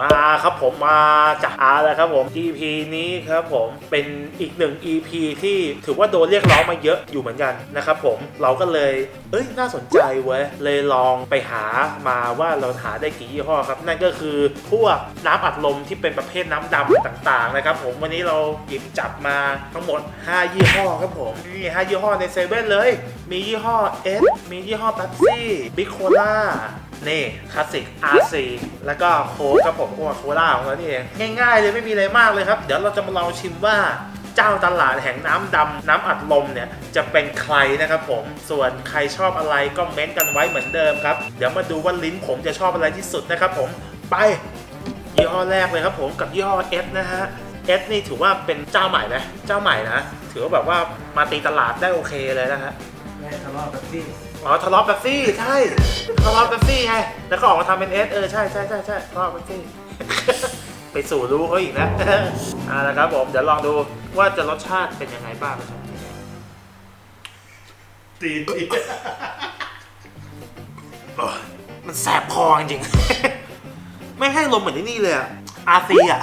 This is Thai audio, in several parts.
มาครับผมมาจากอาแล้วครับผม EP นี้ครับผมเป็นอีกหนึ่ง EP ที่ถือว่าโดนเรียกร้องมาเยอะอยู่เหมือนกันนะครับผมเราก็เลยเอ้ยน่าสนใจเว้ยเลยลองไปหามาว่าเราหาได้กี่ยี่ห้อครับ นั่นก็คือพวกน้ำอัดลมที่เป็นประเภทน้ำดำต่างๆนะครับผมวันนี้เราหยิบจับมาทั้งหมด 5 ยี่ห้อครับผมนี่5ยี่ห้อในเซเว่นเลย มียี่ห้อเอสมียี่ห้อ p ป๊บซี่บิ๊กโคล่า นี่คลาสสิก RC แล้วก็โค้กครับผมโค้กโคล่าของเรานี่เองง่ายๆเลยไม่มีอะไรมากเลยครับ เดี๋ยวเราจะมาลองชิมว่าเจ้าตลาดแห่งน้ำดำน้ำอัดลมเนี่ย จะเป็นใครนะครับผมส่วนใครชอบอะไรก็เม้นต์กันไว้เหมือนเดิมครับ เดี๋ยวมาดูว่าลิ้นผมจะชอบอะไรที่สุดนะครับผมไปยี่ห้อแรกเลยครับผมกับยี่ห้อ S นะฮะ S นี่ถือว่าเป็นเจ้าใหม่ไหมเจ้าใหม่นะ ถือว่าแบบว่ามาตีตลาดได้โอเคเลยนะฮะแม่ทะเลาะกับที่ อ๋อทะเลาะเป๊ปซี่ใช่ทะเลาะเป๊ปซี่ไงแล้วก็ออกมาทำเป็นเอสเออใช่ใช่ใช่ใช่ทะเลาะเป๊ปซี่ ไปสู่รู้เขาอีกนะอ่าแล้วครับผมเดี๋ยวลองดูว่าจะรสชาติเป็นยังไงบ้างนะครับตีตีโอ้ยมันแสบคอจริงๆ ไม่ให้ลมเหมือนที่นี่เลยอะอาซีอะ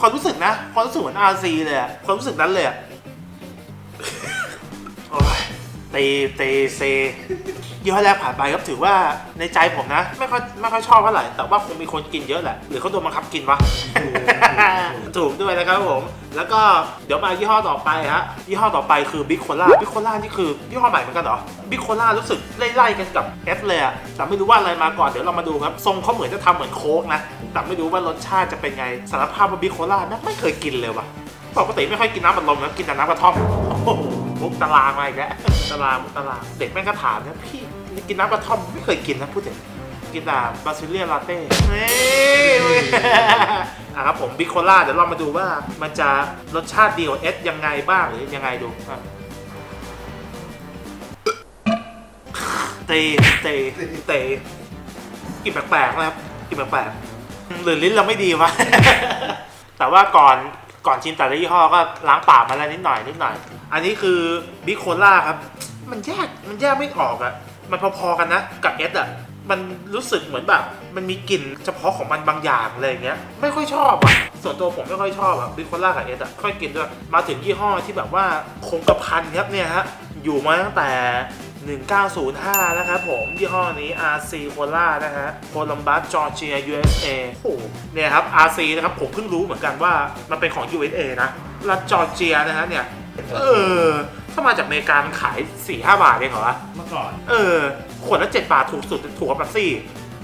ความรู้สึกนะความรู้สึกเหมือนอาซีเลยอะความรู้สึกนั้นเลยอะโอ้ยตีตีเซ ยี่ห้อแรกผ่านไปครับถือว่าในใจผมนะ ไม่ค่อยไม่ค่อยชอบเท่าไหร่แต่ว่าคงมีคนกินเยอะแหละ หรือเขาโดนบังคับกินวะ ถูกด้วยนะครับผม แล้วก็เดี๋ยวมายี่ห้อต่อไปฮะยี่ห้อต่อไปคือบิ๊กโคล่าบิ๊กโคล่านี่คือยี่ห้อใหม่เหมือนกันเหรอบิ๊กโคล่ารู้สึกไล่ๆกันกับเอสเลยอะแต่ไม่รู้ว่าอะไรมาก่อนเดี๋ยวเรามาดูครับทรงเขาเหมือนจะทำเหมือนโค้กนะแต่ไม่รู้ว่ารสชาติจะเป็นไงสารภาพว่าบิ๊กโคล่าแม่ไม่เคยกินเลยว่ะปกติไม่ค่อยกินน้ำบัดลมนะกินแต่น้ำกระท่อมโอ้โห มุกตารางมาอีกแล้วตารางมุกตาราง เด็กแม่งก็ถามนะพี่กินน้ำกระท่อมไม่เคยกินนะพูดถึงกินแต่บาซิเลียลาเต้นี่อะครับผมบิ๊กโคล่าเดี๋ยวเรามาดูว่ามันจะรสชาติดีกว่าเอสยังไงบ้างหรือยังไงดูอะเตเตเตกลินแปลกๆนะครับกลินแปลกๆหรือลิ้นเราไม่ดีวะแต่ว่าก่อน ก่อนชิมแต่ละยี่ห้อก็ล้างปากมาแล้วนิดหน่อยนิดหน่อย อันนี้คือบิ๊กโคล่าครับ มันแยกมันแยกไม่ออกอะมันพอๆกันนะกับเอสอะ มันรู้สึกเหมือนแบบ มันมีกลิ่นเฉพาะของมันบางอย่างอะไรอย่างเงี้ย ไม่ค่อยชอบอะส่วนตัวผมไม่ค่อยชอบอะบิ๊กโคล่ากับเอสอะค่อยกินด้วย มาถึงยี่ห้อที่แบบว่าคงกระพันครับเนี่ยฮะ อยู่มาตั้งแต่ 1905 นะครับผมยี่ห้อนี้ RC Cola นะฮะโคลัมบัสจอร์เจีย USA โอ้โหเนี่ยครับ RC นะครับผมเพิ่งรู้เหมือนกันว่ามันเป็นของ USA นะรัฐจอร์เจียนะฮะเนี่ยเออถ้ามาจากอเมริกามันขาย 4-5 บาทเองเหรอวะเมื่อก่อน เออขวดละ 7 บาทถูกสุดถูกกว่าเป๊ปซี่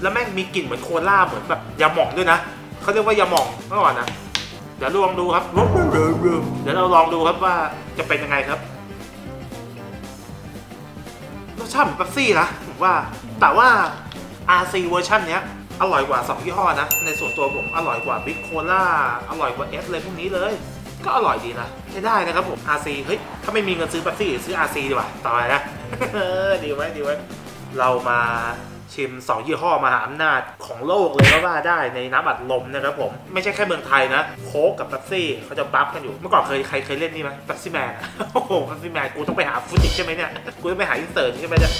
แล้วแม่งมีกลิ่นเหมือนโคลาเหมือนแบบยาหม่องด้วยนะเขาเรียกว่ายาหม่องเมื่อก่อนนะเดี๋ยวลองดูครับ เดี๋ยวเราลองดูครับว่าจะเป็นยังไงครับ ชาติเหมือนเป๊ปซี่นะผมว่า แต่ว่า RC เวอร์ชันเนี้ยอร่อยกว่า 2 ยี่ห้อนะ ในส่วนตัวผมอร่อยกว่าบิ๊กโคล่าอร่อยกว่าเอสเลยพวกนี้เลย ก็อร่อยดีนะใช้ได้นะครับผม RC เฮ้ย ถ้าไม่มีเงินซื้อเป๊ปซี่ซื้อ RC ดีกว่าต่อไปนะดีไว้ดีไว้เรามา ชิม 2 ยี่ห้อมหาอำนาจของโลกเลยก็ว่าได้ในน้ำอัดลมนะครับผม ไม่ใช่แค่เมืองไทยนะ โค้กกับเป๊ปซี่เขาจะบัฟกันอยู่ เมื่อก่อนเคยใครเคยเล่นนี่ไหมเป๊ปซี่แมนโอ้โหเป๊ปซี่แมนกูต้องไปหาฟุตติกใช่ไหมเนี่ย กูต้องไปหาอินเสิร์ตใช่ไหมเนี่ย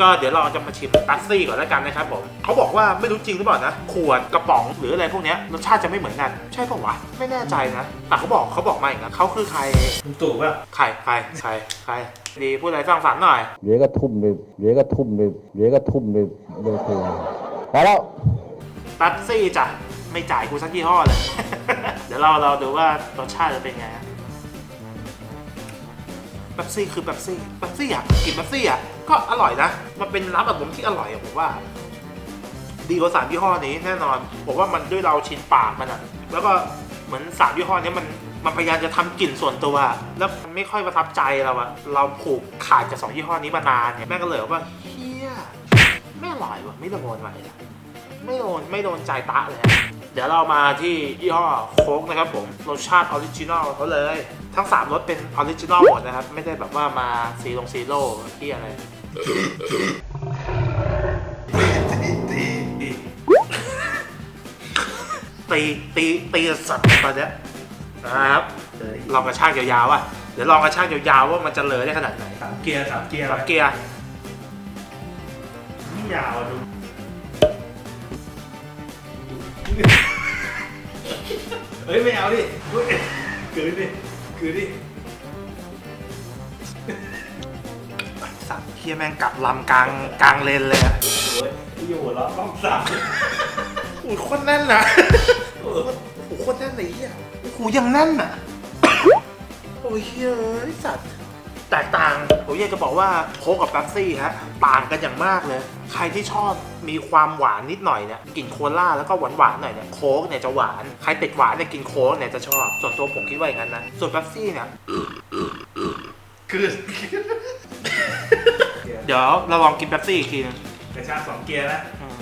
ก็เดี๋ยวเราจะมาชิมตัซซี่ก่อนแล้วกันนะครับผมเขาบอกว่าไม่รู้จริงหรือเปล่านะขวดกระป๋องหรืออะไรพวกเนี้ยรสชาติจะไม่เหมือนกัน ใช่ปะวะไม่แน่ใจนะ แต่เขาบอกเขาบอกมาอย่างนั้นเขาคือใครคุณตู่ป่ะใครใครใครใครดีพูดอะไรสร้างสรรค์หน่อย เดี๋ยวก็ทุ่มเลยเดี๋ยวก็ทุ่มเลยเดี๋ยวก็ทุ่มเลยเลยคือพอแล้วตัซซี่จ้ะไม่จ่ายกูสักยี่ห้อเลย เดี๋ยวเราเราดูว่ารสชาติจะเป็นไง เป๊ปซี่คือเป๊ปซี่เป๊ปซี่อะกินเป๊ปซี่อะก็อร่อยนะ มันเป็นน้ำแบบผมที่อร่อยอะผมว่า ดีกว่าสามยี่ห้อนี้แน่นอน ผมว่ามันด้วยเราชินปากมันอะแล้วก็เหมือนสามยี่ห้อนี้มันมันพยายามจะทำกลิ่นส่วนตัว แล้วมันไม่ค่อยประทับใจเราอะเราผูกขาดจากสองยี่ห้อนี้มานานเนี่ยแม่ก็เลยว่าเฮียไม่อร่อยว่ะไม่โดนว่ะไม่โดนไม่โดนใจตะเลย เดี๋ยวเรามาที่ยี่ห้อโค้กนะครับผมรสชาติออริจินอลเขาเลย ทั้งสามรสเป็นออริจินอลหมดนะครับ ไม่ได้แบบว่ามาซีลงซีโร่ที่อะไรตีตีตีสัตว์ตอนเนี้ยนะครับลองกระชากยาวๆอะเดี๋ยวลองกระชากยาวๆว่ามันจะเลยได้ขนาดไหนสามเกียร์สามเกียร์สับเกียร์นี่ยาวอะดูเฮ้ยไม่เอาดิเฮ้ยคืนดิ คืนดิสับเกียร์แม่งกลับลำกลางกลางเลนเลยอะโอ้ยที่อยู่หัวเราะต้องสั่งอุ้ยโคตรแน่นอะโอ้โหโคตรแน่นเลยเฮียโอ้โหยังแน่นอะโอ้ยเฮ้ยสัตว์ แตกต่าง ผมอยากจะบอกว่าโค้กกับแป๊บซี่ฮะต่างกันอย่างมากเลย ใครที่ชอบมีความหวานนิดหน่อยเนี่ยกลิ่นโคล่าแล้วก็หวานหวานๆหน่อยเนี่ยโค้กเนี่ยจะหวาน ใครติดหวานเนี่ยกินโค้กเนี่ยจะชอบ ส่วนตัวผมคิดว่าอย่างนั้นนะ ส่วนแป๊บซี่เนี่ยคืนเดี๋ยวเราลองกินแป๊บซี่อีกทีนึงกระชากสองเกียร์นะอืม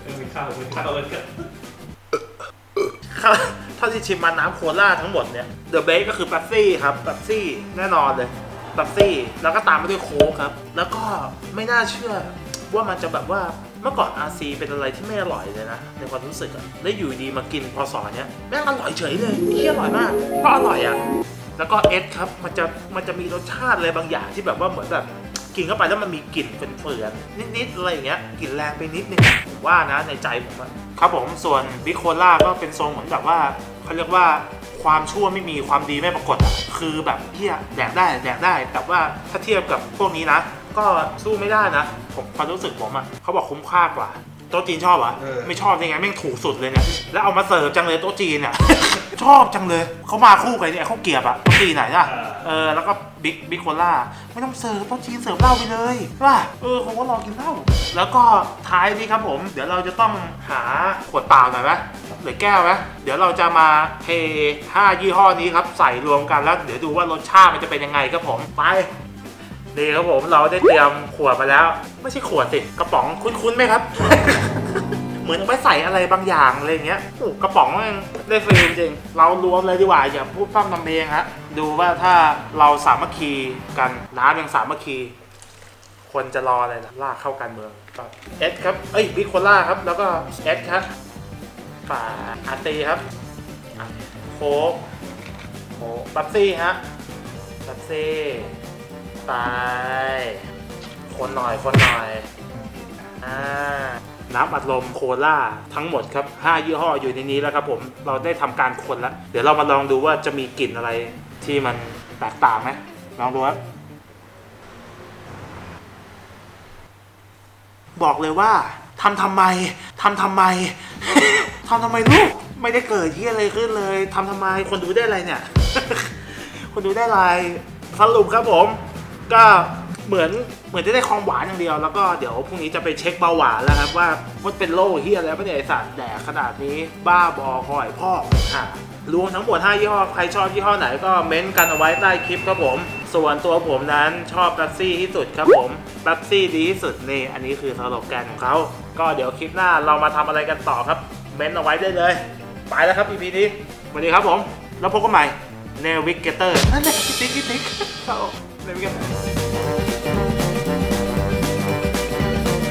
เออมีข้าวมีข้าวเลยก็ถ้าถ้าที่ชิมมาน้ำโคล่าทั้งหมดเนี่ยเดอะเบสก็คือแป๊บซี่ครับแป๊บซี่แน่นอนเลยแป๊บซี่แล้วก็ตามมาด้วยโค้กครับ แล้วก็ไม่น่าเชื่อว่ามันจะแบบว่าเมื่อก่อน RC เป็นอะไรที่ไม่อร่อยเลยนะ ในความรู้สึกอะแล้วอยู่ดีมากินพอสอนเนี้ยแม่งอร่อยเฉยเลยเที่ยอร่อยมากก็อร่อยอะแล้วก็เอสครับมันจะมันจะมีรสชาติอะไรบางอย่างที่แบบว่าเหมือนแบบกินเข้าไปแล้วมันมีกลิ่นเฟื่อนๆนิดๆอะไรอย่างเงี้ยกลิ่นแรงไปนิดนึงผมว่านะในใจผมอะครับผมส่วนบิโคล่าก็เป็นทรงเหมือนแบบว่า เขาเรียกว่าความชั่วไม่มีความดีไม่ปรากฏอะคือแบบเที่ยแดกได้แดกได้ แต่ว่าถ้าเทียบกับพวกนี้นะ ก็สู้ไม่ได้นะผมความรู้สึกผมอะเขาบอกคุ้มค่ากว่าโต๊ะจีนชอบเหรอะไม่ชอบยังไงแม่งถูกสุดเลยเนี่ยแล้วเอามาเสิร์ฟจังเลยโต๊ะจีนเนี่ย ชอบจังเลย เขามาคู่กันเนี่ยเขาเกลียบอะโต๊ะจีนไหนอะเออ แล้วก็บิ๊กบิ๊กโคล่า ไม่ต้องเสิร์ฟโต๊ะจีนเสิร์ฟเหล้าไปเลยว่าเออผมก็รอกินเหล้า แล้วก็ท้ายนี้ครับผม เดี๋ยวเราจะต้องหาขวดเปล่าหน่อยไหมหรือแก้วไหมเดี๋ยวเราจะมาเทห้ายี่ห้อนี้ครับใส่รวมกันแล้ว เดี๋ยวดูว่ารสชาติมันจะเป็นยังไงครับผม ไปนี่ครับผมเราได้เตรียมขวดมาแล้ว ไม่ใช่ขวดสิกระป๋องคุ้นๆไหมครับ เหมือนเอาไปใส่อะไรบางอย่างอะไรเงี้ยโอ้กระป๋องมันได้ฟรีจริงๆเรารวมเลยดีกว่าอย่าพูดพร่ำทำเพลงฮะดูว่าถ้าเราสามัคคีกันน้ำยังสามัคคี คนจะรออะไรล่ะลากเข้าการเมืองก็เอสครับเอ้ยบิ๊กโคล่าครับแล้วก็เอสครับป่าอาร์ตีครับโค้กโค้กบัฟซี่ฮะบัฟซี่ไปคนหน่อยคนหน่อยอ่า น้ำอัดลมโคล่าทั้งหมดครับ 5 ยี่ห้ออยู่ในนี้แล้วครับผมเราได้ทำการคนแล้ว เดี๋ยวเรามาลองดูว่าจะมีกลิ่นอะไรที่มันแตกต่างไหมลองดูครับบอกเลยว่าทำทำไมทำทำไม ทำทำไมลูกไม่ได้เกิดที่อะไรขึ้นเลยทำทำไมคนดูได้อะไรเนี่ย คนดูได้อะไรสรุปครับผมก็ เหมือนเหมือนจะได้ความหวานอย่างเดียว แล้วก็เดี๋ยวพรุ่งนี้จะไปเช็คเบาหวานแล้วครับว่ามันเป็นโรคเฮียอะไรปะเนี่ยไอสัตว์แดกขนาดนี้บ้าบอคอยพ่ออะรวมทั้งหมด5ยี่ห้อใครชอบยี่ห้อไหนก็เม้นต์กันเอาไว้ใต้คลิปครับผม ส่วนตัวผมนั้นชอบแป๊บซี่ที่สุดครับผมแป๊บซี่ดีที่สุดนี่อันนี้คือสโลแกนของเขาก็เดี๋ยวคลิปหน้าเรามาทำอะไรกันต่อครับ เม้นต์เอาไว้ได้เลยไปแล้วครับ EP นี้สวัสดีครับผม แล้วพบกันใหม่เนวิกเกเตอร์นั่นแหละติ๊กติ๊กติ๊กเอาเนวิกเกเตอร์